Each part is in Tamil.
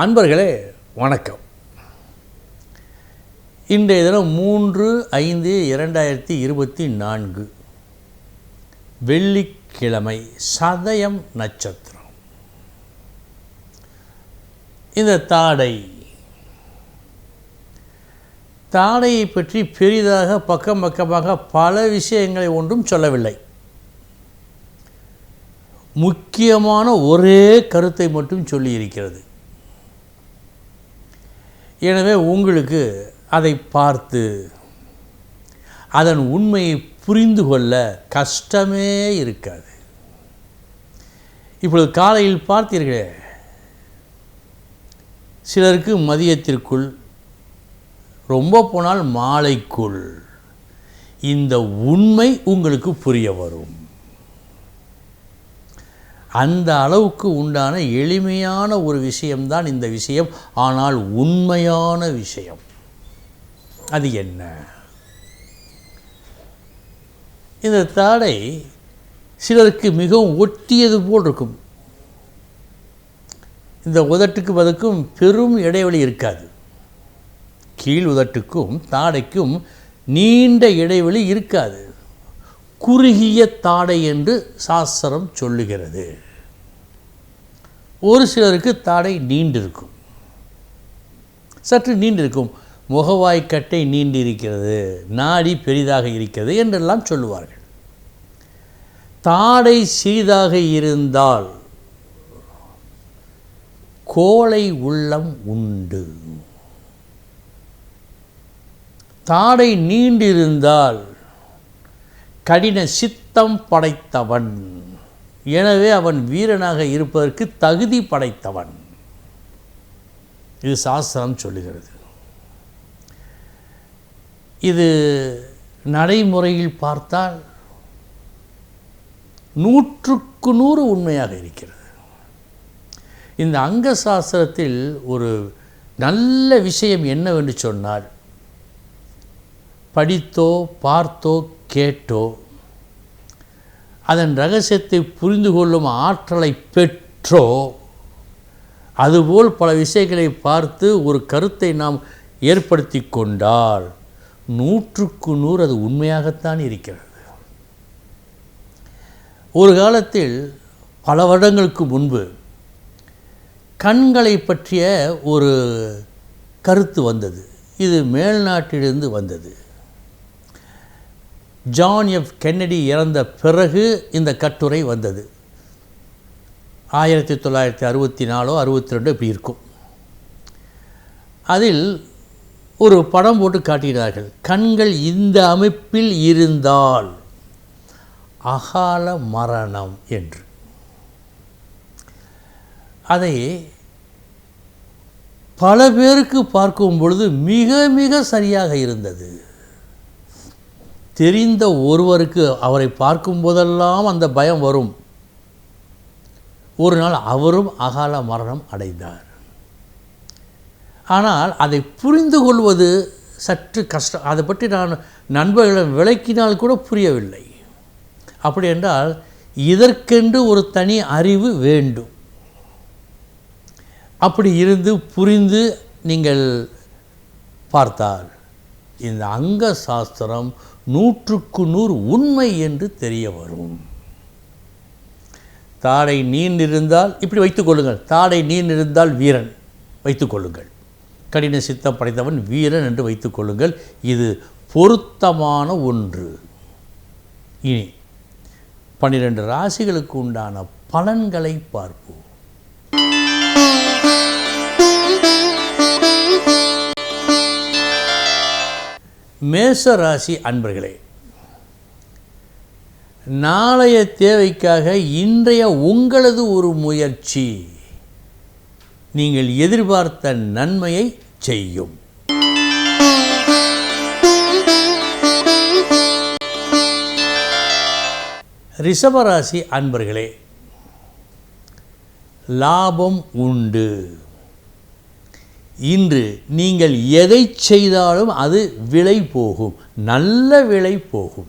அன்பர்களே வணக்கம். இன்றைய தினம் மூன்று ஐந்து இரண்டாயிரத்தி இருபத்தி நான்கு. வெள்ளிக்கிழமை சதயம் நட்சத்திரம். இந்த தாடை தாடையை பற்றி பெரிதாக பக்கம் பக்கமாக பல விஷயங்களை ஒன்றும் சொல்லவில்லை. முக்கியமான ஒரே கருத்தை மட்டும் சொல்லியிருக்கிறது. எனவே உங்களுக்கு அதை பார்த்து அதன் உண்மையை புரிந்து கொள்ள கஷ்டமே இருக்காது. இப்பொழுது காலையில் பார்த்தீர்களே சிலருக்கு மதியத்திற்குள் ரொம்ப போனால் மாலைக்குள் இந்த உண்மை உங்களுக்கு புரிய வரும். அந்த அளவுக்கு உண்டான எளிமையான ஒரு விஷயம்தான் இந்த விஷயம். ஆனால் உண்மையான விஷயம் அது என்ன? இந்த தாடை சிலருக்கு மிகவும் ஒட்டியது போல் இருக்கும். இந்த உதட்டுக்கு பதுக்கும் பெரும் இடைவெளி இருக்காது. கீழ் உதட்டுக்கும் தாடைக்கும் நீண்ட இடைவெளி இருக்காது. குறுகிய தாடை என்று சாஸ்திரம் சொல்லுகிறது. ஒரு சிலருக்கு தாடை நீண்டிருக்கும். சற்று நீண்டிருக்கும். முகவாய்க்கட்டை நீண்டிருக்கிறது. நாடி பெரிதாக இருக்கிறது என்றெல்லாம் சொல்லுவார்கள். தாடை சிறிதாக இருந்தால் கோளை உள்ளம் உண்டு. தாடை நீண்டிருந்தால் கடின சித்தம் படைத்தவன். எனவே அவன் வீரனாக இருப்பதற்கு தகுதி படைத்தவன். இது சாஸ்திரம் சொல்லுகிறது. இது நடைமுறையில் பார்த்தால் நூற்றுக்கு நூறு உண்மையாக இருக்கிறது. இந்த அங்க சாஸ்திரத்தில் ஒரு நல்ல விஷயம் என்னவென்று சொன்னால் படித்தோ பார்த்தோ கேட்டோ அதன் ரகசியத்தை புரிந்து கொள்ளும் ஆற்றலை பெற்றோ அதுபோல் பல விஷயங்களை பார்த்து ஒரு கருத்தை நாம் ஏற்படுத்தி கொண்டால் நூற்றுக்கு நூறு அது உண்மையாகத்தான் இருக்கிறது. ஒரு காலத்தில் பல வருடங்களுக்கு முன்பு கண்களை பற்றிய ஒரு கருத்து வந்தது. இது மேல்நாட்டிலிருந்து வந்தது. ஜான் எஃப் கென்னடி இறந்த பிறகு இந்த கட்டுரை வந்தது. ஆயிரத்தி தொள்ளாயிரத்தி அறுபத்தி நாலோ அறுபத்தி ரெண்டு இப்படி இருக்கும். அதில் ஒரு படம் போட்டு காட்டினார்கள். கண்கள் இந்த அமைப்பில் இருந்தால் அகால மரணம் என்று. அதை பல பேருக்கு பார்க்கும் பொழுது மிக மிக சரியாக இருந்தது. தெரிந்த ஒருவருக்கு அவரை பார்க்கும் போதெல்லாம் அந்த பயம் வரும். ஒரு நாள் அவரும் அகால மரணம் அடைந்தார். ஆனால் அதை புரிந்து கொள்வது சற்று கஷ்டம். அதை பற்றி நான் நண்பர்களிடம் விளக்கினால் கூட புரியவில்லை. அப்படி என்றால் இதற்கென்று ஒரு தனி அறிவு வேண்டும். அப்படி இருந்து புரிந்து நீங்கள் பார்த்தால் இந்த அங்க சாஸ்திரம் நூற்றுக்கு நூறு உண்மை என்று தெரிய வரும். தாடை நீண்டிருந்தால் இப்படி வைத்துக்கொள்ளுங்கள் தாடை நீண்டிருந்தால் வீரன். வைத்துக்கொள்ளுங்கள் கடின சித்தம் படைத்தவன் வீரன் என்று வைத்துக்கொள்ளுங்கள் இது பொருத்தமான ஒன்று. இனி பன்னிரண்டு ராசிகளுக்கு உண்டான பலன்களை பார்ப்போம். மேச ராசி அன்பர்களே நாளைய தேவைக்காக இன்றைய உங்களது ஒரு முயற்சி. நீங்கள் எதிர்பார்த்த நன்மையை செய்யும். ரிஷபராசி அன்பர்களே லாபம் உண்டு. இன்று நீங்கள் எதை செய்தாலும் அது விலை போகும். நல்ல விலை போகும்.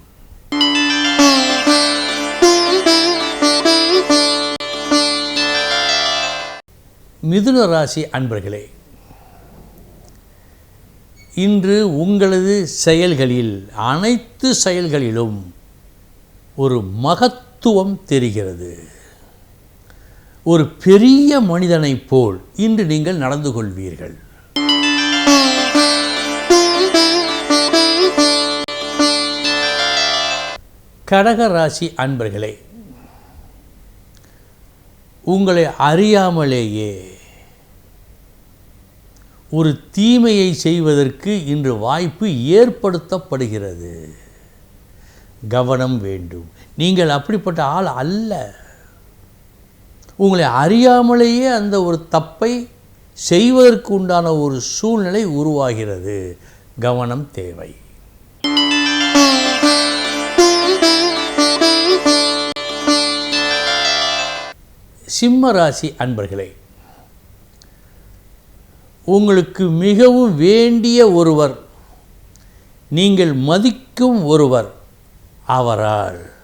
மிதுன ராசி அன்பர்களே இன்று உங்களது செயல்களில் அனைத்து செயல்களிலும் ஒரு மகத்துவம் தெரிகிறது. ஒரு பெரிய மனிதனைப் போல் இன்று நீங்கள் நடந்து கொள்வீர்கள். கடக ராசி அன்பர்களே உங்களை அறியாமலேயே ஒரு தீமையை செய்வதற்கு இன்று வாய்ப்பு ஏற்படுத்தப்படுகிறது. கவனம் வேண்டும். நீங்கள் அப்படிப்பட்ட ஆள் அல்ல. உங்களை அறியாமலேயே அந்த ஒரு தப்பை செய்வதற்கு உண்டான ஒரு சூழ்நிலை உருவாகிறது. கவனம் தேவை. சிம்ம ராசி அன்பர்களே உங்களுக்கு மிகவும் வேண்டிய ஒருவர் நீங்கள் மதிக்கும் ஒருவர் அவரால்.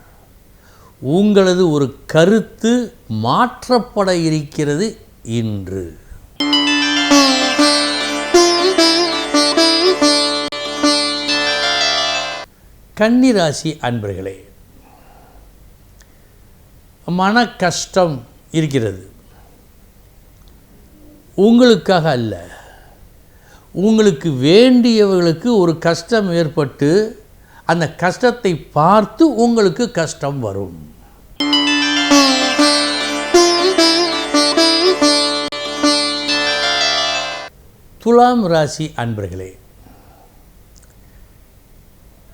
உங்களது ஒரு கருத்து மாற்றப்பட இருக்கிறது இன்று. கன்னிராசி அன்பர்களே மன கஷ்டம் இருக்கிறது. உங்களுக்காக அல்ல உங்களுக்கு வேண்டியவர்களுக்கு ஒரு கஷ்டம் ஏற்பட்டு அந்த கஷ்டத்தை பார்த்து உங்களுக்கு கஷ்டம் வரும். துலாம் ராசி அன்பர்களே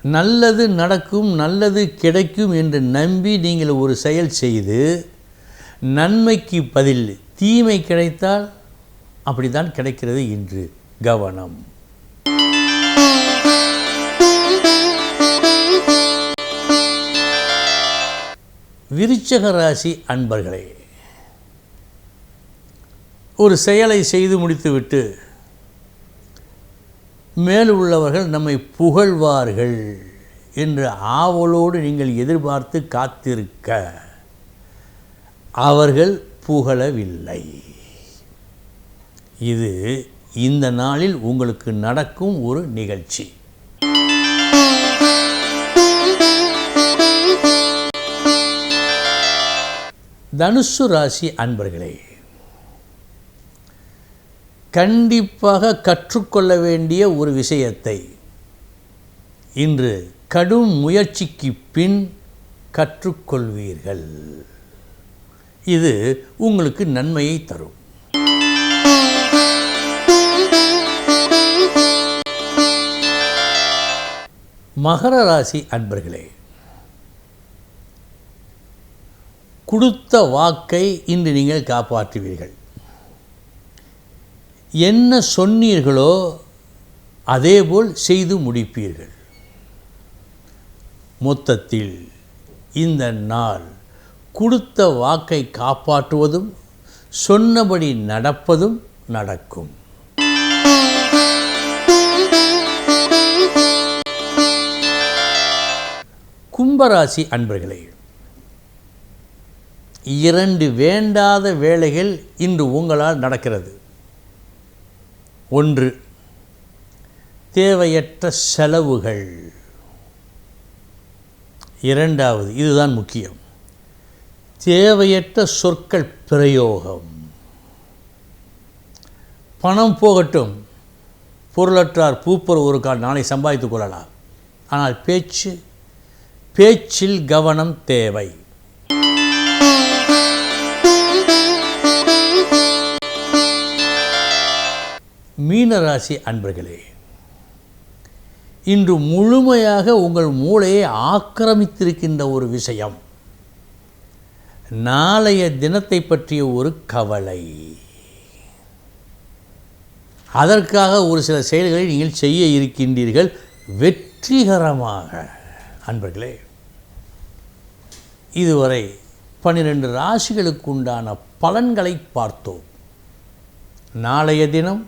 நல்லது நடக்கும் நல்லது கிடைக்கும் என்று நம்பி நீங்கள் ஒரு செயல் செய்து நன்மைக்கு பதில் தீமை கிடைத்தால் அப்படித்தான் கிடைக்கிறது இன்று கவனம். விருச்சக ராசி அன்பர்களே ஒரு செயலை செய்து முடித்துவிட்டு மேல் உள்ளவர்கள் நம்மை புகழ்வார்கள் என்று ஆவலோடு நீங்கள் எதிர்பார்த்து காத்திருக்க. அவர்கள் புகழவில்லை. இது இந்த நாளில் உங்களுக்கு நடக்கும் ஒரு நிகழ்ச்சி. தனுசு ராசி அன்பர்களே கண்டிப்பாக கற்றுக்கொள்ள வேண்டிய ஒரு விஷயத்தை. இன்று கடும் முயற்சிக்கு பின் கற்றுக்கொள்வீர்கள். இது உங்களுக்கு நன்மையை தரும். மகர ராசி அன்பர்களே கொடுத்த வாக்கை இன்று நீங்கள் காப்பாற்றுவீர்கள். என்ன சொன்னீர்களோ அதேபோல் செய்து முடிப்பீர்கள். மொத்தத்தில் இந்த நாள் கொடுத்த வாக்கை காப்பாற்றுவதும் சொன்னபடி நடப்பதும் நடக்கும். கும்பராசி அன்பர்களே இரண்டு வேண்டாத வேலைகள் இன்று உங்களால் நடக்கிறது. ஒன்று தேவையற்ற செலவுகள். இரண்டாவது இதுதான் முக்கியம். தேவையற்ற சொற்கள் பிரயோகம். பணம் போகட்டும் பொருளற்றார் பூப்பர் ஒரு கால் நாளை சம்பாதித்துக் கொள்ளலாம். ஆனால் பேச்சு பேச்சில் கவனம் தேவை. மீனராசி அன்பர்களே இன்று முழுமையாக உங்கள் மூளையை ஆக்கிரமித்திருக்கின்ற ஒரு விஷயம். நாளைய தினத்தை பற்றிய ஒரு கவலை. அதற்காக ஒரு சில செயல்களை நீங்கள் செய்ய இருக்கின்றீர்கள். வெற்றிகரமாக. அன்பர்களே இதுவரை பன்னிரெண்டு ராசிகளுக்கு உண்டான பலன்களை பார்த்தோம். நாளைய தினம்